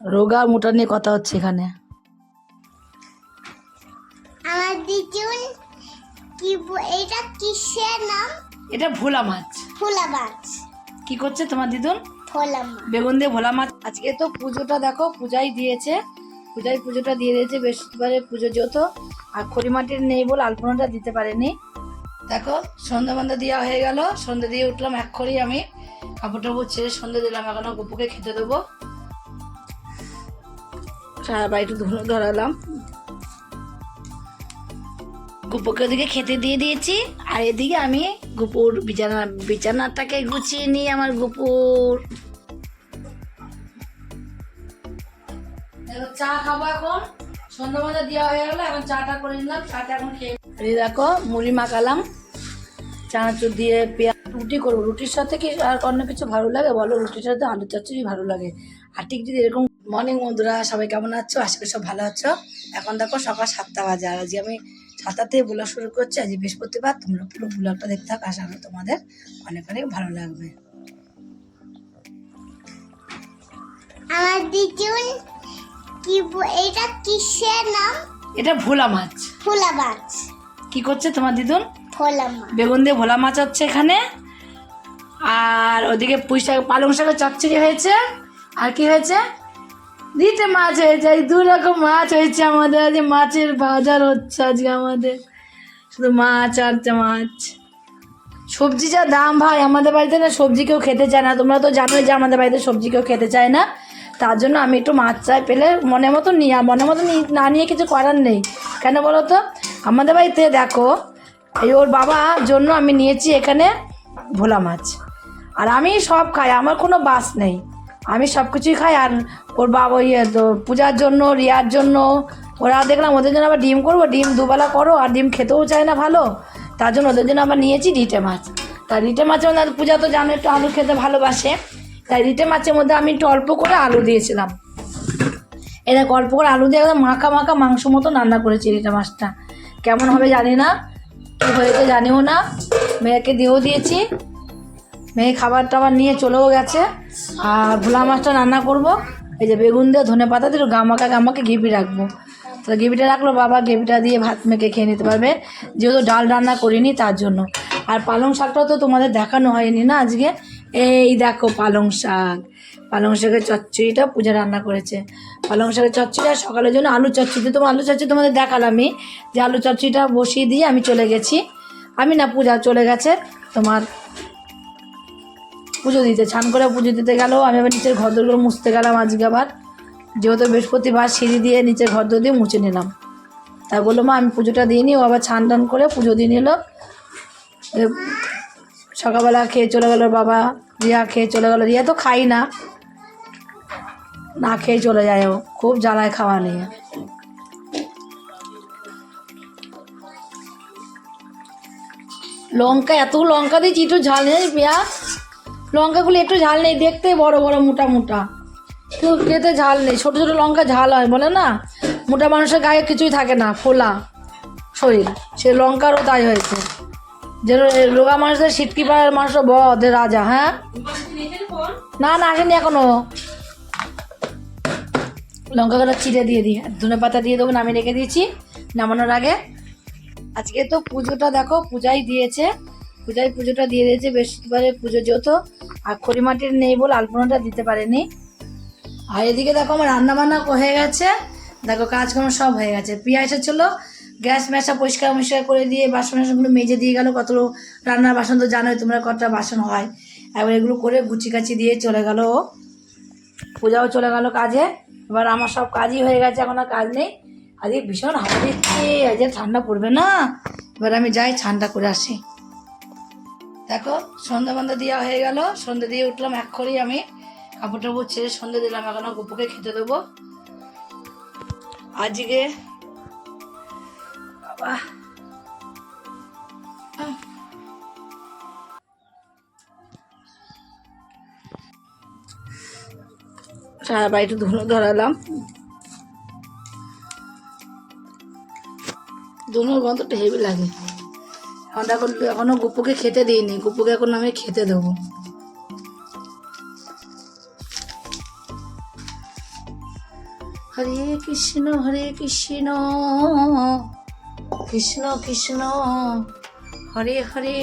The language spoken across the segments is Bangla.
রোগা মোটা নিয়ে কথা হচ্ছে এখানে। আমার দিদুন কি এটা কিসের নাম? এটা ভোলা মাছ। ফুলা মাছ। কি করছে তোমার দিদুন? ফোলা মাছ। বেগুন দিয়ে ভোলা মাছ। আজকে তো পুজোটা দেখো পূজাই দিয়েছে। পূজায় পুজোটা দিয়ে দিয়েছে বৃহস্পতিবারে পুজো যেহেতু আর খড়ি মাটির নেই বলে আলপনাটা দিতে পারেনি। দেখো সন্ধ্যা বন্ধা দেওয়া হয়ে গেল। সন্ধ্যা দিয়ে উঠলাম এক খড়ি আমি। কাপড় টাপড় ছেড়ে সন্ধ্যা দিলাম। এখনও গপুকে খেতে দেবো। সারা বাড়িতে ধুলো ধরালাম। গুপুকে ওদিকে খেতে দিয়ে দিয়েছি, আর এদিকে আমি গুপুর বিছানা বিছানাটাকে গুছিয়ে নিই আমার গুপুর। চা খাব এখন। সন্ধ্যাবেলা দেওয়া হয়ে গেলো, এখন চাটা করে নিলাম, চাটা এখন খেয়ে দেখো, মুড়ি মাখালাম। চানাচুর দিয়ে পেঁয়াজ রুটি করব। রুটির সাথে কি আর অন্য কিছু ভালো লাগে? বলো, রুটির সাথে আলু চচ্চড়ি ভালো লাগে। আর ঠিক যদি এরকম মর্নিং বন্ধুরা সবাই কেমন আছো? আশা করি সব ভালো আছো। এখন দেখো সকাল সাতটা বাজে আর আজকে আমি সাতটা থেকে ব্লগ শুরু করছি। আজ বৃহস্পতিবার তোমরা পুরো ব্লগটা দেখতে থাক আশা করি তোমাদের অনেক অনেক ভালো লাগবে। আমার দিদুন কি এটা কিসের নাম? এটা ভোলা মাছ। ফুলা মাছ। কি করছে তোমার দিদুন? ফোলা মাছ। বেগুন দিয়ে ভোলা মাছ হচ্ছে এখানে। আর ওদিকে পুঁই শাক পালং শাকের চচ্চড়ি হয়েছে। আর কি হয়েছে? দিতে মাছ হয়েছে, এই দু রকম মাছ হয়েছে আমাদের। আজকে মাছের বাজার হচ্ছে আজকে আমাদের। শুধু মাছ আর মাছ। সবজি যা দাম ভাই, আমাদের বাড়িতে না সবজি কেউ খেতে চায় না। তোমরা তো জানোই যে আমাদের বাড়িতে সবজি কেউ খেতে চায় না। তার জন্য আমি একটু মাছ চাই পেলে মনের মতো নিয়ে মনের মতো না নিয়ে কিছু করার নেই। কেন বলো তো? আমাদের বাড়িতে দেখো, এই ওর বাবার জন্য আমি নিয়েছি এখানে ভোলা মাছ। আর আমি সব খাই, আমার কোনো বাস নেই। আমি সব কিছুই খাই আর ওর বাবা ইয়ে তো পূজার জন্য, রিয়ার জন্য, ওরা দেখলাম ওদের জন্য আবার ডিম করব, ডিম দুবেলা করো আর ডিম খেতেও চায় না ভালো। তার জন্য ওদের জন্য আবার নিয়েছি রিটে মাছ। তা রিটে মাছের মধ্যে, পূজা তো জানো একটু আলু খেতে ভালোবাসে। তাই রিটে মাছের মধ্যে আমি একটু অল্প করে আলু দিয়েছিলাম। এরা অল্প করে আলু দিয়ে একদম মাখা মাখা মাংস মতো রান্না করেছি রিটে মাছটা। কেমন হবে জানি না কী হয়েছে জানিও না। মেয়েকে দিয়েও দিয়েছি। মেয়ে খাবার টাবার নিয়ে চলেও গেছে। আর ভোলা মাছটা রান্না করব। এই যে বেগুন দিয়ে ধনে পাতা দিয়ে গামাকা গামাকে ঘিপি রাখব। তো ঘিপিটা রাখল বাবা, ঘিপিটা দিয়ে ভাত মেখে খেয়ে নিতে পারবে। যেহেতু ডাল রান্না করিনি তার জন্য। আর পালং শাকটাও তো তোমাদের দেখানো হয়নি না আজকে? এই দেখো পালং শাক। পালং শাকের চচ্চড়িটা পূজা রান্না করেছে। পালং শাকের চচ্চড়ি আর সকালের জন্য আলু চচ্চড়ি তোমার আলু চচ্চড়ি তোমাদের দেখালামই যে আলু চচ্চড়িটা বসিয়ে দিয়ে আমি চলে গেছি। আমি না পূজা চলে গেছে, তোমার পুজো দিতে ছান করে পুজো দিতে গেল আমি আবার নিচের ঘরদোরগুলো মুছতে গেলাম আজকে আবার। যেহেতু বৃহস্পতিবার সিঁড়ি দিয়ে নিচের ঘরদোর দিয়ে মুছে নিলাম। তাই বলল, মা, আমি পুজোটা দিয়ে নিই। ও আবার ছান টান করে পুজো দিয়ে নিল। সকালবেলা খেয়ে চলে গেলো বাবা, রিয়া খেয়ে চলে গেলো। রিয়া তো খাই না। না খেয়ে চলে যায় ও, খুব জ্বালায় খাওয়া নিয়ে। লঙ্কা এত লঙ্কা দিয়েছি, একটু ঝাল নেই পেঁয়াজ। লঙ্কাগুলো একটু ঝাল নেই, দেখতে বড় বড়, মোটা মোটা। কেউ খেতে ঝাল নেই, ছোটো ছোটো লঙ্কা ঝাল হয়, বলে না? মোটা মানুষের গায়ে কিছুই থাকে না, ফোলা শরীর। সে লঙ্কারও তাই হয়েছে। যে রো- রোগা মানুষদের সিটকি পাড়ার মানুষ বদের রাজা হ্যাঁ? না না, আসেনি এখনও। লঙ্কাগুলো চিড়ে দিয়ে দিই ধনে পাতা দিয়ে দেবো, নামিয়ে রেখে দিয়েছি, নামানোর আগে। আজকে তো পুজোটা দেখো, পূজাই দিয়েছে। পূজায় পুজোটা দিয়ে দিয়েছে, বৃহস্পতিবারে পুজো যেহেতু আর খড়ি মাটির নেই বলে আলপনাটা দিতে পারেনি। আর এদিকে দেখো আমার রান্না বান্না হয়ে গেছে। দেখো কাজকর্ম সব হয়ে গেছে। পিয়া এসেছিল গ্যাস ম্যাসা পরিষ্কার মরিষ্কার করে দিয়ে বাসন বাসনগুলো মেজে দিয়ে গেল। কত রান্নার বাসন তো জানোই তোমরা কতটা বাসন হয়। এবার এগুলো করে গুচি কাচি দিয়ে চলে গেল ও। পূজাও চলে গেল কাজে। এবার আমার সব কাজই হয়ে গেছে, এখন আর কাজ নেই। আজকে ভীষণ হাওয়া দিচ্ছে, আজকে ঠান্ডা পড়বে না। এবার আমি যাই ঠান্ডা করে আসি। দেখো, সন্ধ্যা বন্ধা দেওয়া হয়ে গেল। সন্ধ্যা দিয়ে উঠলাম এক করেই আমি। কাপড় টাপড় ছেড়ে সন্ধ্যা দিলাম, এখন গপুকে খেতে দেবো। আজকে। সারা বাড়িতে ধুলো ধরালাম। ধুনোর গন্ধটা হেভি লাগে। এখন এখন গুপুকে খেতে দিইনি। গুপুকে এখন আমি খেতে দেবো। হরে কৃষ্ণ হরে কৃষ্ণ কৃষ্ণ কৃষ্ণ, হরে হরে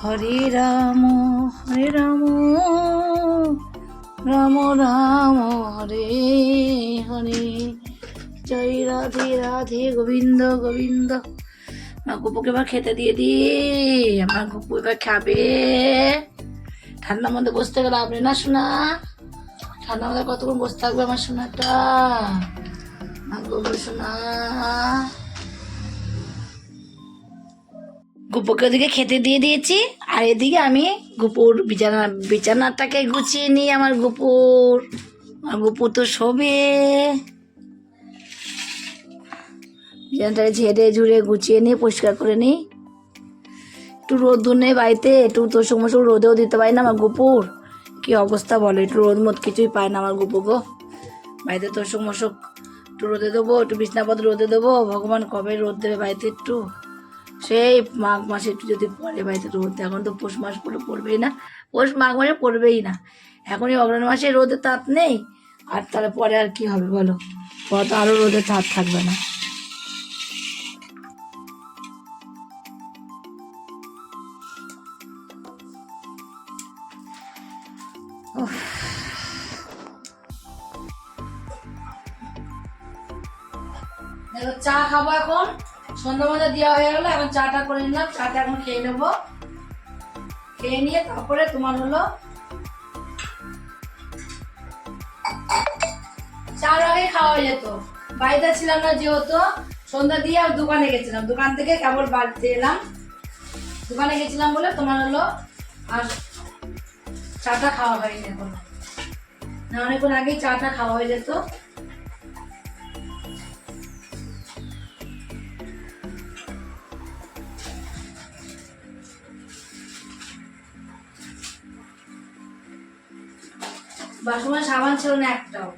হরে রাম হরে রাম রাম রাম, হরে হরে। জয় রাধে রাধে গোবিন্দ গোবিন্দ। আমার গুপুকে এবার খেতে দিয়ে দি আমার গুপু এবার খাবে। ঠান্ডার মধ্যে বসতে গেলে আপনি না শোনা ঠান্ডার মধ্যে কতক্ষণ বসে থাকবে আমার সোনাটা? আমার গুপু সোনা। গুপুকে ওদিকে খেতে দিয়ে দিয়েছি, আর এদিকে আমি গুপুর বিছানা, বিছানাটাকে গুছিয়ে নিই আমার গুপুর। আমার গুপুর তো শোবে। বিছানাটাকে ঝেড়ে ঝুড়ে গুছিয়ে নিয়ে পরিষ্কার করে নিই একটু রোদ্দুর নেই বাড়িতে, একটু তোর সমস্ত রোদেও দিতে পারি না আমার গুপুর। কি অবস্থা বলো, একটু রোদ মত কিছুই পায় না আমার গুপু গো। বাড়িতে তোর সমস্ত একটু রোদে দেবো, একটু বিছনাপত্র রোদে দেবো, ভগবান কবে রোদ দেবে বাড়িতে একটু? সেই মাঘ মাসে একটু যদি পরে বাড়িতে রোদ। এখন তো পৌষ মাস পরে পড়বেই না। পৌষ মাঘ মাসে পড়বেই না। এখন এই মাসে রোদের তাপ নেই। আর তাহলে পরে আর কি হবে বলো? পরে তো আরও রোদের তাপ থাকবে না। সন্ধ্যা মধ্যে দেওয়া হয়ে গেলো, এখন চাটা করে নিলাম। চাটা এখন খেয়ে নেব। খেয়ে নিয়ে তারপরে তোমার হলো চার আগে খাওয়া যেত। বাড়িতে ছিলাম না যেহেতু, সন্ধ্যা দিয়ে আর দোকানে গেছিলাম। দোকান থেকে কেবল বাড়িতে এলাম। দোকানে গেছিলাম বলে তোমার হলো আর চাটা খাওয়া হয়নি এখন। না, অনেকক্ষণ আগেই চাটা খাওয়া হয়ে যেত। বাসময় সাবান ছিল না একটাও।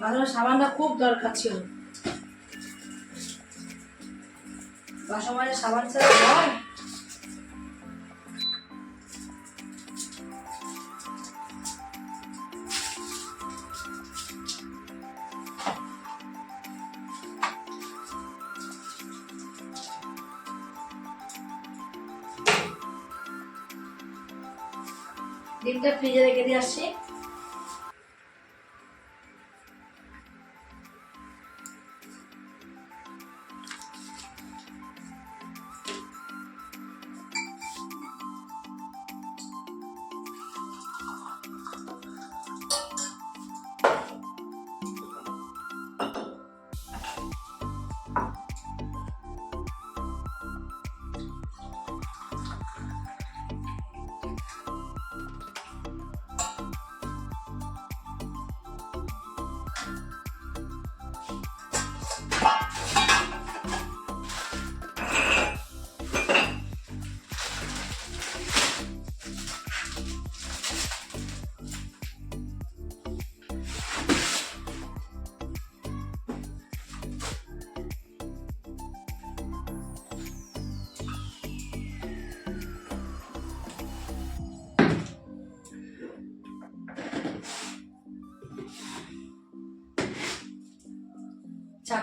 বাসময় সাবানটা খুব দরকার ছিল। বাসময় সাবান ছিল ডিমটা ফ্রিজে রেখে দিয়ে আসছি।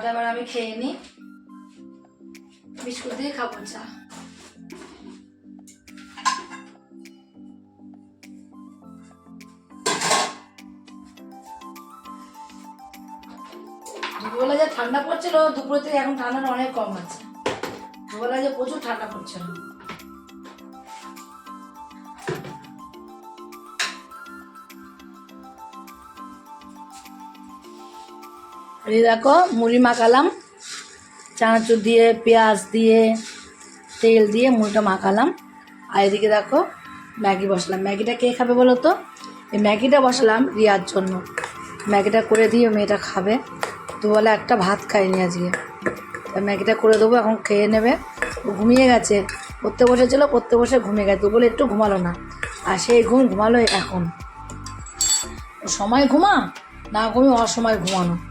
চাটা এবার আমি খেয়ে নিই বিস্কুট দিয়ে খাব, চা। দুপুরবেলা যে ঠান্ডা পড়ছিল, দুপুরে এখন ঠান্ডাটা অনেক কম আছে। দুপুরবেলা যে প্রচুর ঠান্ডা পড়ছিল। এই দেখো, মুড়ি মাখালাম। চানাচুর দিয়ে, পেঁয়াজ দিয়ে, তেল দিয়ে মুড়িটা মাখালাম। আর এদিকে দেখো, ম্যাগি বসালাম। ম্যাগিটা কে খাবে বলো তো? এই ম্যাগিটা বসালাম রিয়ার জন্য। ম্যাগিটা করে দিয়ে মেয়েটা খাবে। তো বলে একটা ভাত খাইনি আজকে। তা ম্যাগিটা করে দেবো, এখন খেয়ে নেবে। ও ঘুমিয়ে গেছে। পড়তে বসেছিল, পড়তে বসে ঘুমিয়ে গেছে। বলে একটু ঘুমালো না। আর সেই ঘুম ঘুমালো এখন। সময় ঘুমা? না ঘুমিয়ে অসময় ঘুমানো।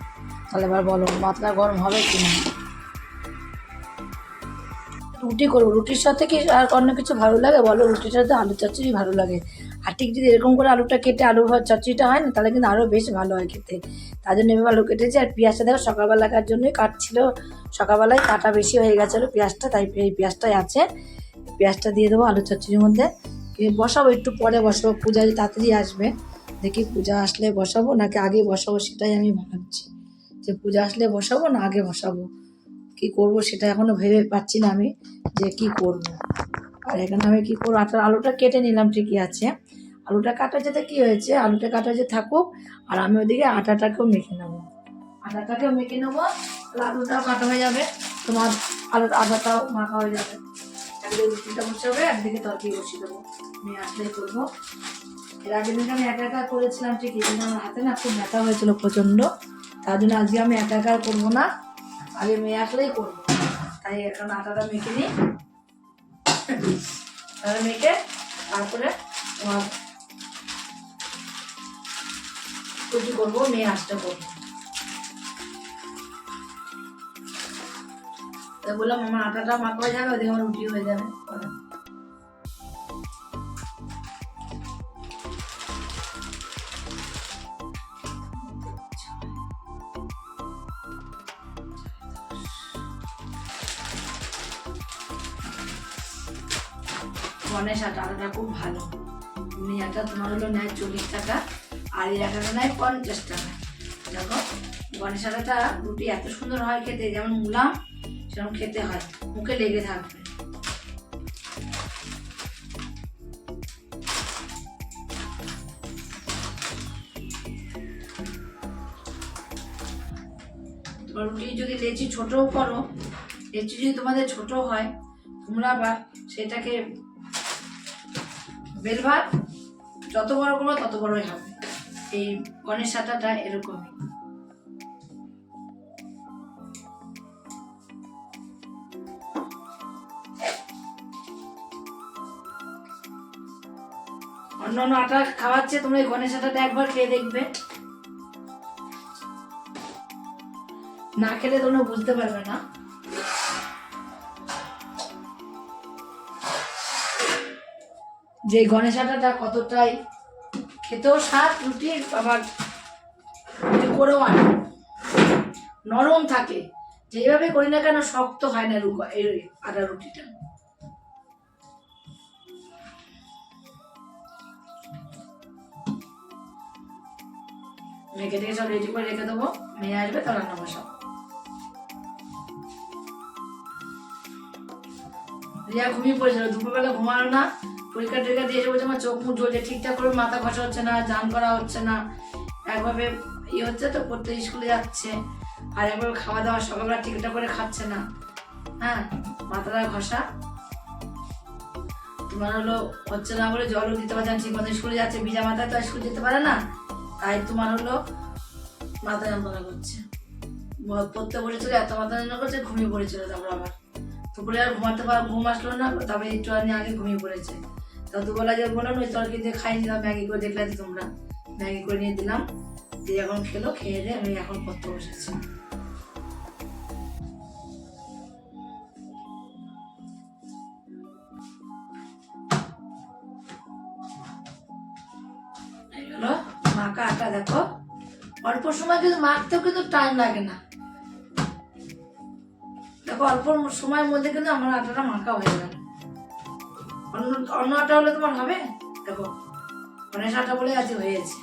তাহলে এবার বলো মাথা গরম হবে কি না রুটি করব। রুটির সাথে কি আর অন্য কিছু ভালো লাগে? বলো, রুটির সাথে আলু চচ্চড়ি ভালো লাগে। আর ঠিক যদি এরকম করে আলুটা কেটে আলু ভাত চচ্চড়িটা হয় না, তাহলে কিন্তু আরও বেশ ভালো হয় খেতে। তার জন্য এভাবে আলু কেটেছি, আর পেঁয়াজটা দেখো সকালবেলাকার জন্যই কাটছিল। সকালবেলায় কাটা বেশি হয়ে গেছিল পেঁয়াজটা, তাই এই পেঁয়াজটাই আছে। পেঁয়াজটা দিয়ে দেবো আলু চচ্চড়ির মধ্যে। বসাবো, একটু পরে বসাবো, পূজা তাড়াতাড়ি আসবে। দেখি পূজা আসলে বসাবো, নাকি আগে বসাবো সেটাই আমি ভাবছি। যে পূজা আসলে বসাবো না আগে বসাবো? কি করব সেটা এখনও ভেবে পাচ্ছি না আমি যে কি করব। আর এখানে আমি কি করব? আটা আলুটা কেটে নিলাম, ঠিকই আছে। আলুটা কাটা যেতে কি হয়েছে? আলুটা কাটা যে থাকুক, আর আমি ওদিকে আটাটাকেও মেখে নেব। আটাটাকেও মেখে নেব আলুটাও কাটা হয়ে যাবে। তোমার আলু আটাটাও মাখা হয়ে যাবে। একদিকে রুটিটা বসাবে, একদিকে তরকারি বসিয়ে দেবো। আমি আসলেই করব। এর আগের আমি একা একা করেছিলাম, ঠিকই। কিন্তু আমার হাতে না খুব ব্যথা হয়েছিল প্রচণ্ড। তার জন্য আজকে আমি একা একা করব না। আগে মেয়ে আসলেই করব। তাই এখন আটাটা মেখে নিই। আটা মেখে তারপরে তোমার রুটি করব, মেয়ে আসতে করব। বললাম, আমার আটাটা মাখা হয়ে যাবে, ওদিকে আমার রুটি হয়ে যাবে। পরে। গণেশ আটাটা খুব ভালো। এমনি আটা তোমার হলো নেয় চল্লিশ টাকা, আর এই আটাটা নেয় পঞ্চাশ টাকা। দেখো, গণেশ আটাটা রুটি এত সুন্দর হয় খেতে, যেমন মুলাম সেরকম খেতে হয়। মুখে লেগে থাকবে। রুটি যদি লেচি ছোটও করো, লেচি যদি তোমাদের ছোট হয়, তোমরা আবার সেটাকে বেলভাত যত বড় করব, তত বড়ই হবে। এই গণেশ আটাটা এরকমই। অন্য অন্য আটা খাওয়াচ্ছে, তোমরা এই গণেশ আটাটা একবার খেয়ে দেখবে। না খেলে তোমরা বুঝতে পারবে না। যে গণেশ আটাটা কতটাই খেতেও স্বাদ, রুটির আবার রুটি করেও আনে। নরম থাকে। যেভাবে করি না কেন, শক্ত হয় না রুকা এই আটা রুটিটা। মেখে টেখে সব রেডি করে রেখে দেবো। মেয়ে আসবে তো রান্না বসাবো। রিয়া ঘুমিয়ে পড়েছিল, দুপুরবেলা ঘুমালো না। পরীক্ষা টরীক্ষা দিয়ে এসে বলছে, আমার চোখ মুখ জ্বলছে, ঠিকঠাক করে মাথা ঘষা হচ্ছে না, জান করা হচ্ছে না। একভাবে ইয়ে হচ্ছে তো, পড়তে স্কুলে যাচ্ছে, আর একভাবে খাওয়া দাওয়া, সকালবেলা ঠিকঠাক করে খাচ্ছে না। হ্যাঁ মাথাটা ঘষা। তোমার হলো, হচ্ছে না বলে জলও দিতে পারছে না, ঠিক মতো স্কুলে যাচ্ছে, ভিজা মাথায় তো আর স্কুল যেতে পারে না। তাই তোমার হলো, মাথা যন্ত্রণা করছে। পড়তে বসেছিল এত মাথা যন্ত্রণা করছে, ঘুমিয়ে পড়েছিল তারপর আবার। দুপুরে আর ঘুমাতে পার ঘুম আসলো না, তারপরে একটু আগে ঘুমিয়ে পড়েছে। তা দুবেলা যে বললাম ওই তরকারি দিয়ে খাই নিলাম ম্যাগি করে দেখলে তোমরা ম্যাগি করে নিয়ে দিলাম। দিয়ে এখন খেলো, খেয়ে দিয়ে আমি এখন পড়তে বসেছি। মাখা আটা দেখো। অল্প সময় কিন্তু মাখতেও কিন্তু টাইম লাগে না। দেখো, অল্প সময়ের মধ্যে কিন্তু আমার আটাটা মাখা হয়ে গেল অন্য অন্য আটা হলে তোমার হবে? দেখো গণেশ আটা বলে আজ হয়েছে